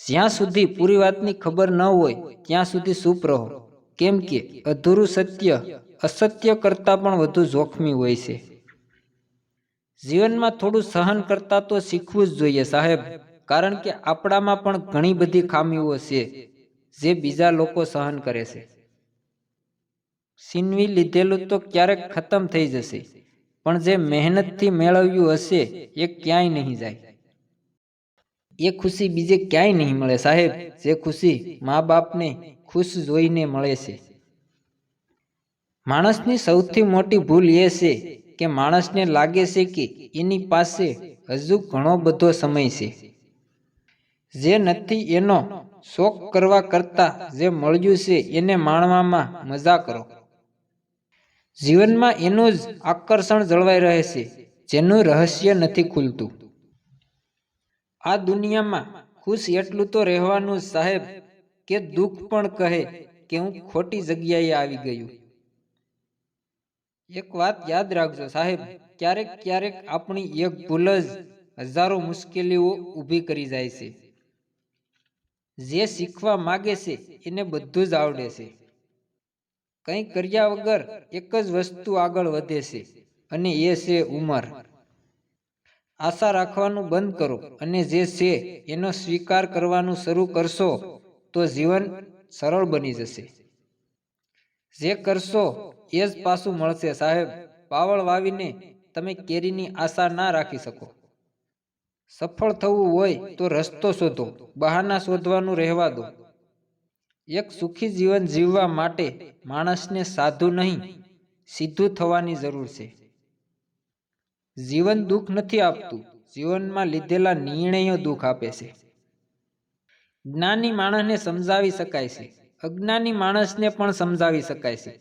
જ્યાં સુધી પૂરી વાતની ખબર ન હોય, ત્યાં સુધી ચૂપ રહો. કેમ કે અધૂરું સત્ય અસત્ય કરતાં પણ વધુ જોખમી હોય છે. જીવનમાં થોડું સહન કરતા તો શીખવું જ જોઈએ સાહેબ, કારણ કે આપણામાં પણ ઘણી બધી ખામીઓ છે, જે બીજા લોકો સહન કરે છે. છીનવી લીધેલું તો ક્યારેક ખતમ થઈ જશે, પણ જે મહેનતથી મેળવ્યું હશે, એ ક્યાંય નહીં જાય. એ ખુશી બીજે ક્યાંય નહીં મળે, સાહેબ. જે ખુશી મા બાપને ખુશ જોઈને મળે છે. માણસની સૌથી મોટી ભૂલ એ છે કે માણસને લાગે છે કે એની પાસે હજુ ઘણો બધો સમય છે. જે નથી એનો શોખ કરવા કરતા જે મળ્યું છે એને માણવામાં મજા કરો. જીવનમાં એનું જ આકર્ષણ જળવાઈ રહે છે, જેનું રહસ્ય નથી ખુલતું. આ દુનિયામાં ખુશ એટલું તો રહેવાનું સાહેબ, કે દુઃખ પણ કહે કે હું ખોટી જગ્યાએ આવી ગયું. એક વાત યાદ રાખજો, સાહેબ, ક્યારેક ક્યારેક આપણી એક ભૂલ જ હજારો મુશ્કેલીઓ ઊભી કરી જાય છે. જે શીખવા માગે છે, એને બધું જ આવડે છે. કંઈ કર્યા વગર એક જ વસ્તુ આગળ વધે છે, અને એ છે ઉંમર. આશા રાખવાનું બંધ કરો અને જે છે એનો સ્વીકાર કરવાનું શરૂ કરશો, તો જીવન સરળ બની જશે. જે કરશો એ જ પાછું મળશે, સાહેબ. પાવળ વાવીને તમે કેરીની આશા ના રાખી શકો. સફળ થવું હોય તો રસ્તો શોધો, બહાના શોધવાનું રહેવા દો. એક સુખી જીવન જીવવા માટે માણસને સાધુ નહીં, સીધું થવાની જરૂર છે. જીવન દુઃખ નથી આપતું. જીવનમાં લીધેલા નિર્ણયો દુઃખ આપે છે. જ્ઞાની માણસને સમજાવી શકાય છે. અજ્ઞાની માણસને પણ સમજાવી શકાય છે.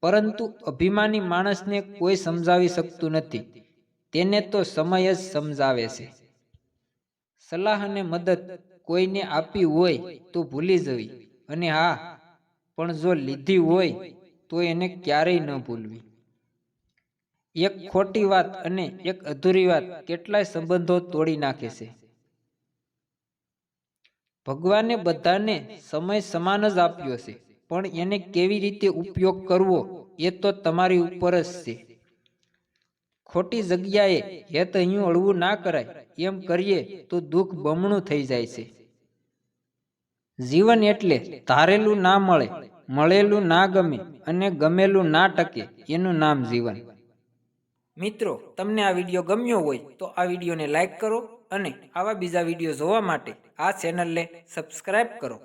પરંતુ અભિમાની માણસને કોઈ સમજાવી શકતું નથી. તેને તો સમય જ સમજાવે છે. સલાહ અને મદદ કોઈને આપી હોય તો ભૂલી જવી. અને હા, પણ જો લીધી હોય તો એને ક્યારેય ન ભૂલવી. એક ખોટી વાત અને એક અધૂરી વાત કેટલાય સંબંધો તોડી નાખે છે. ભગવાને બધાને સમય સમાન જ આપ્યો છે, પણ એને કેવી રીતે ઉપયોગ કરવો એ તો તમારી ઉપર જ છે. ખોટી જગ્યાએ હેત અહીં અળવું ના કરાય, એમ કરીએ તો દુઃખ બમણું થઈ જાય છે. જીવન એટલે ધારેલું ના મળે, મળેલું ના ગમે અને ગમેલું ના ટકે, એનું નામ જીવન. મિત્રો, તમને આ વીડિયો ગમ્યો હોય તો આ વિડીયોને લાઈક કરો અને આવા બીજા વીડિયો જોવા માટે આ ચેનલને સબસ્ક્રાઈબ કરો.